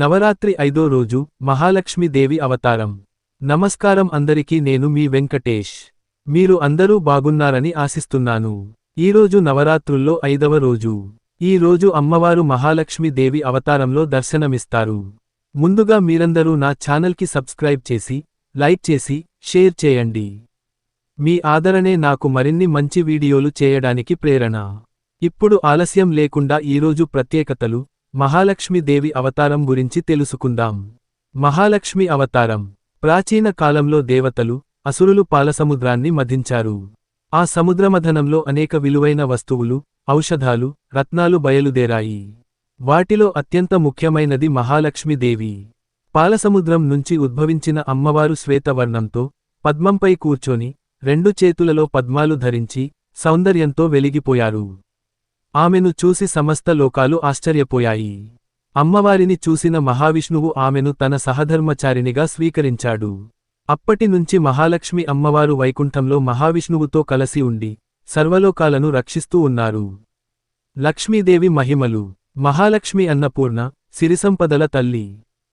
నవరాత్రి ఐదో రోజు మహాలక్ష్మి దేవి అవతారం. నమస్కారం అందరికీ నేను మీ వెంకటేష్. మీరు అందరూ బాగున్నారని ఆశిస్తున్నాను. ఈరోజు నవరాత్రుల్లో ఐదవ రోజు. ఈ రోజు అమ్మవారు మహాలక్ష్మీదేవి అవతారంలో దర్శనమిస్తారు. ముందుగా మీరందరూ నా ఛానల్కి సబ్స్క్రైబ్ చేసి లైక్ చేసి షేర్ చేయండి. మీ ఆదరణే నాకు మరిన్ని మంచి వీడియోలు చేయడానికి ప్రేరణ. ఇప్పుడు ఆలస్యం లేకుండా ఈరోజు ప్రత్యేకతలు మహాలక్ష్మి దేవి అవతారం గురించి తెలుసుకుందాం. మహాలక్ష్మి అవతారం. ప్రాచీన కాలంలో దేవతలు అసురులు పాలసముద్రాన్ని మధించారు. ఆ సముద్రమథనంలో అనేక విలువైన వస్తువులు ఔషధాలు రత్నాలు బయలుదేరాయి. వాటిలో అత్యంత ముఖ్యమైనది మహాలక్ష్మీదేవి పాలసముద్రం నుంచి ఉద్భవించిన అమ్మవారు శ్వేతవర్ణంతో పద్మంపై కూర్చొని రెండు చేతులలో పద్మాలు ధరించి సౌందర్యంతో వెలిగిపోయారు. ఆమెను చూసి సమస్త లోకాలు ఆశ్చర్యపోయాయి. అమ్మవారిని చూసిన మహావిష్ణువు ఆమెను తన సహధర్మచారినిగా స్వీకరించాడు. అప్పటినుంచి మహాలక్ష్మి అమ్మవారు వైకుంఠంలో మహావిష్ణువుతో కలసి ఉండి సర్వలోకాలను రక్షిస్తూ ఉన్నారు. లక్ష్మీదేవి మహిమలు. మహాలక్ష్మి అన్నపూర్ణ సిరిసంపదల తల్లి.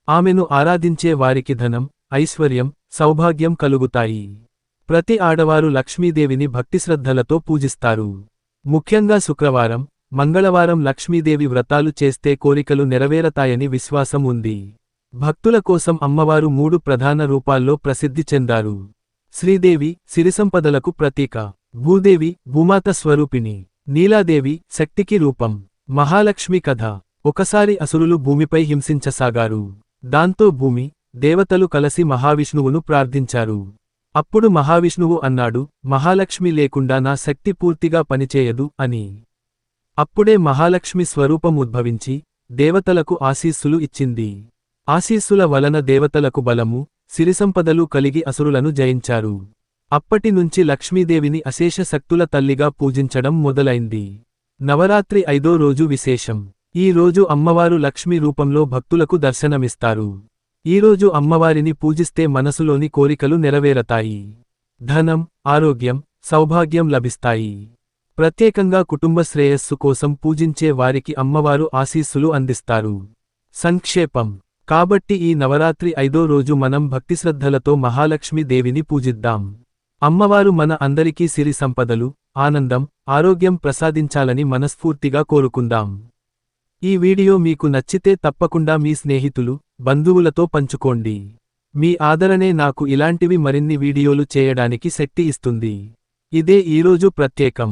ఆమెను ఆరాధించే వారికి ధనం ఐశ్వర్యం సౌభాగ్యం కలుగుతాయి. ప్రతి ఆడవారు లక్ష్మీదేవిని భక్తిశ్రద్ధలతో పూజిస్తారు. ముఖ్యంగా శుక్రవారం మంగళవారం లక్ష్మీదేవి వ్రతాలు చేస్తే కోరికలు నెరవేరతాయని విశ్వాసం ఉంది. భక్తుల కోసం అమ్మవారు మూడు ప్రధాన రూపాల్లో ప్రసిద్ధి చెందారు. శ్రీదేవి సిరిసంపదలకు ప్రతీక. భూదేవి భూమాత స్వరూపిణి. నీలాదేవి శక్తికి రూపం. మహాలక్ష్మి కథ. ఒకసారి అసురులు భూమిపై హింసించసాగారు. దాంతో భూమి దేవతలు కలసి మహావిష్ణువును ప్రార్థించారు. అప్పుడు మహావిష్ణువు అన్నాడు మహాలక్ష్మి లేకుండా నా శక్తి పూర్తిగా పనిచేయదు అని. అప్పుడే మహాలక్ష్మి స్వరూపం ఉద్భవించి దేవతలకు ఆశీస్సులు ఇచ్చింది. ఆశీస్సుల వలన దేవతలకు బలము సిరిసంపదలు కలిగి అసురులను జయించారు. అప్పటి నుంచి లక్ష్మీదేవిని అశేష శక్తుల తల్లిగా పూజించడం మొదలైంది. నవరాత్రి ఐదో రోజు విశేషం. ఈ రోజు అమ్మవారు లక్ష్మీ రూపంలో భక్తులకు దర్శనమిస్తారు. ఈరోజు అమ్మవారిని పూజిస్తే మనసులోని కోరికలు నెరవేరతాయి. ధనం ఆరోగ్యం సౌభాగ్యం లభిస్తాయి. ప్రత్యేకంగా కుటుంబ శ్రేయస్సు కోసం పూజించే వారికి అమ్మవారు ఆశీస్సులు అందిస్తారు. సంక్షేపం. కాబట్టి ఈ నవరాత్రి ఐదో రోజు మనం భక్తిశ్రద్ధలతో మహాలక్ష్మి దేవిని పూజిద్దాం. అమ్మవారు మన అందరికీ సిరి సంపదలు ఆనందం ఆరోగ్యం ప్రసాదించాలని మనస్ఫూర్తిగా కోరుకుందాం. ఈ వీడియో మీకు నచ్చితే తప్పకుండా మీ స్నేహితులు బంధువులతో పంచుకోండి. మీ ఆదరణే నాకు ఇలాంటివి మరిన్ని వీడియోలు చేయడానికి శక్తి ఇస్తుంది. ఇదే ఈరోజు ప్రత్యేకం.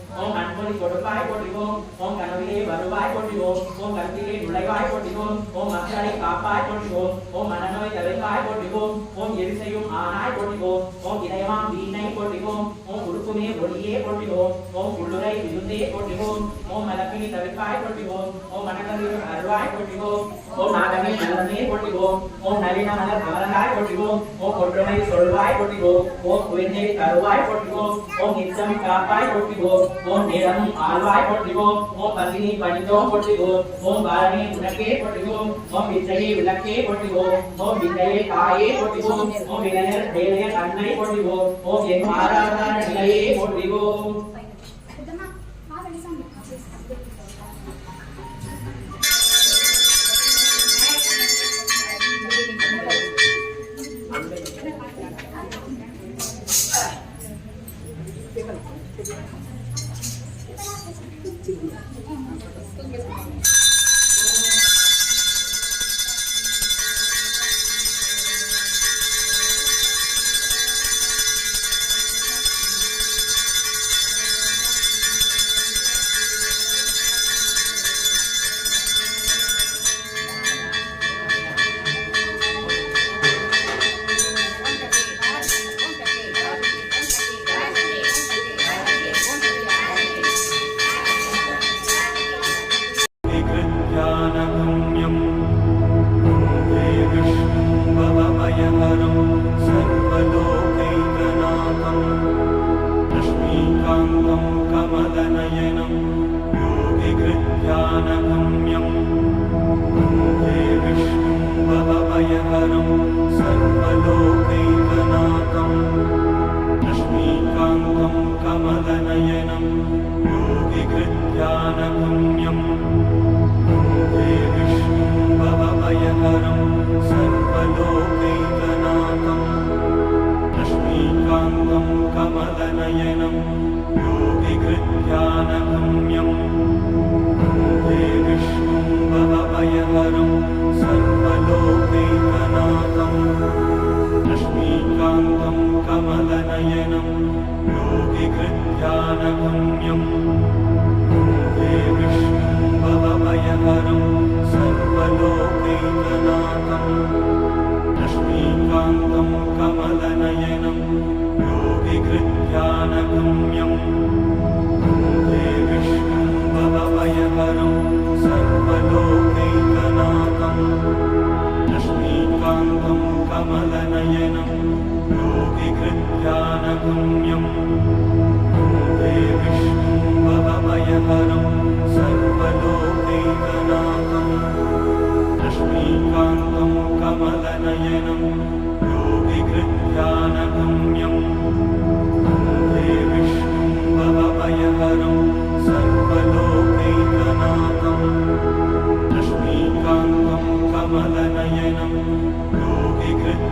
ஓம் அன்பொழி கொடுப்பாய் கொட்டிகோ ஓம் கனவிலே வருவாய் கொட்டிகோ ஓம் கருத்திலே நுழைவாய் கொட்டிகோ ஓம் மக்களை காப்பாய் கொட்டிகோ ஓம் மனநோய் தவிர்ப்பாய் கொட்டிகோ ஓம் எரிசையும் ஆனாய் கொட்டிகோ ஓம் இதயமாம் வீணை கொட்டிகோ Kume, Bodie, Portigo, O Kuldurai, Vidute, Portigo, O Malakini, Tavifai, Portigo, O Manakari, Arwai, Portigo, O Madame, Alame, Portigo, O Narina, Malakai, Portigo, O Portromai, Solvai, Portigo, O Kuene, Tarwai, Portigo, O Nitsam, Kapai, Portigo, O Neram, Alwai, Portigo, O Pasini, Panito, Portigo, O Barani, Unake, Portigo, O Pitari, Vilake, Portigo, O Vitale, Kaye, Portigo, O Vilane, Dele, Annai, Portigo, O Yenmara, Nilai, 네, 올리고. सर्वलोकैकनाथम् अश्मीकाङ्गं कमलनयनं योगिकृत्यानगम्यम्। ष्णुं भवभयहरं सर्वदोकैतनाथं तश्मीकाङ्गं कमलनयनं योगिकृत्यां Vishnu भवभवयहरं सर्वदोकैतनाथं तस्मीकाङ्गं कमलनयनं योगिकृत्यागण्यम्